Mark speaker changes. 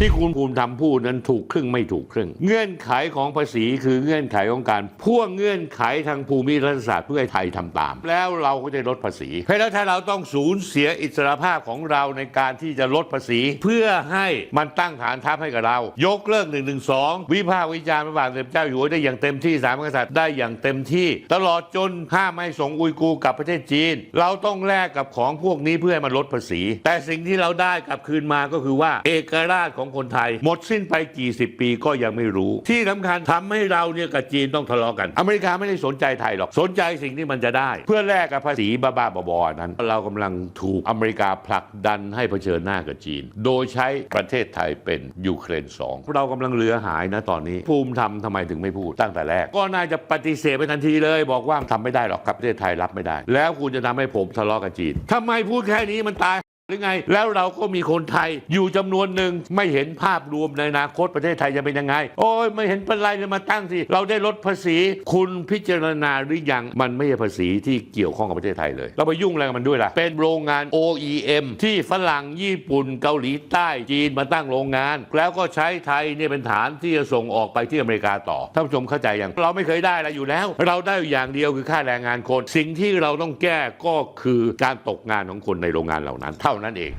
Speaker 1: ที่คุณภูมิธรรมพูดนั้นถูกครึ่งไม่ถูกครึ่ง เงื่อนไขของภาษีคือเงื่อนไขของการพ่วงเงื่อนไขทางภูมิรัฐศาสตร์เพื่อให้ไทยทำตาม แล้วเราก็จะลดภาษี เพราะฉะนั้นถ้าเราต้องสูญเสียอิสรภาพของเราในการที่จะลดภาษี เพื่อให้มันตั้งฐานทัพให้กับเรา ยกเลิก1นึวิพากษ์วิจารณ์พระบาทสมเด็จเจ้าอยู่หัวได้อย่างเต็มที่สามกษัตริย์ได้อย่างเต็มที่ ตลอดจนห้ามไม่ส่งอุยกูร์กลับประเทศจีน เราต้องแลกกับของพวกนี้เพื่อให้มันลดภาษี แต่สิ่งที่เราได้กลับคืนมาก็คือว่า เอกราชของคนไทย หมดสิ้นไปกี่สิบปีก็ยังไม่รู้ ที่สำคัญทำให้เราเนี่ยกับจีนต้องทะเลาะกัน อเมริกาไม่ได้สนใจไทยหรอกสนใจสิ่งที่มันจะได้ เพื่อแลกกับภาษีบ้าๆบอๆนั้น เรากำลังถูกอเมริกาผลักดันให้เผชิญหน้ากับจีน โดยใช้ประเทศไทยเป็นยูเครนสองเรากำลังเหลือหายนะตอนนี้ ภูมิธรรมทำไมถึงไม่พูดตั้งแต่แรก ก็น่าจะปฏิเสธไปทันทีเลย บอกว่าทำไม่ได้หรอกครับประเทศไทยรับไม่ได้ แล้วคุณจะทำให้ผมทะเลาะกับจีนทำไมพูดแค่นี้มันตาย หรือไง แล้วเราก็มีคนไทยอยู่จำนวนหนึ่งไม่เห็นภาพรวมในอนาคตประเทศไทยจะเป็นยังไง โอ้ยไม่เห็นเป็นไรเลยมาตั้งสิ เราได้ลดภาษี คุณพิจารณาหรือยังมันไม่ใช่ภาษีที่เกี่ยวข้องกับประเทศไทยเลย เราไปยุ่งอะไรกับมันด้วยล่ะ เป็นโรงงาน OEM ที่ฝรั่งญี่ปุ่นเกาหลีใต้จีนมาตั้งโรงงาน แล้วก็ใช้ไทยเนี่ยเป็นฐานที่จะส่งออกไปที่อเมริกาต่อท่านผู้ชมเข้าใจยังเราไม่เคยได้อะไรอยู่แล้ว เราได้อย่างเดียวคือค่าแรงงานคน สิ่งที่เราต้องแก้ก็คือการตกงานของคนในโรงงานเหล่านั้นเท่าานั้นเอง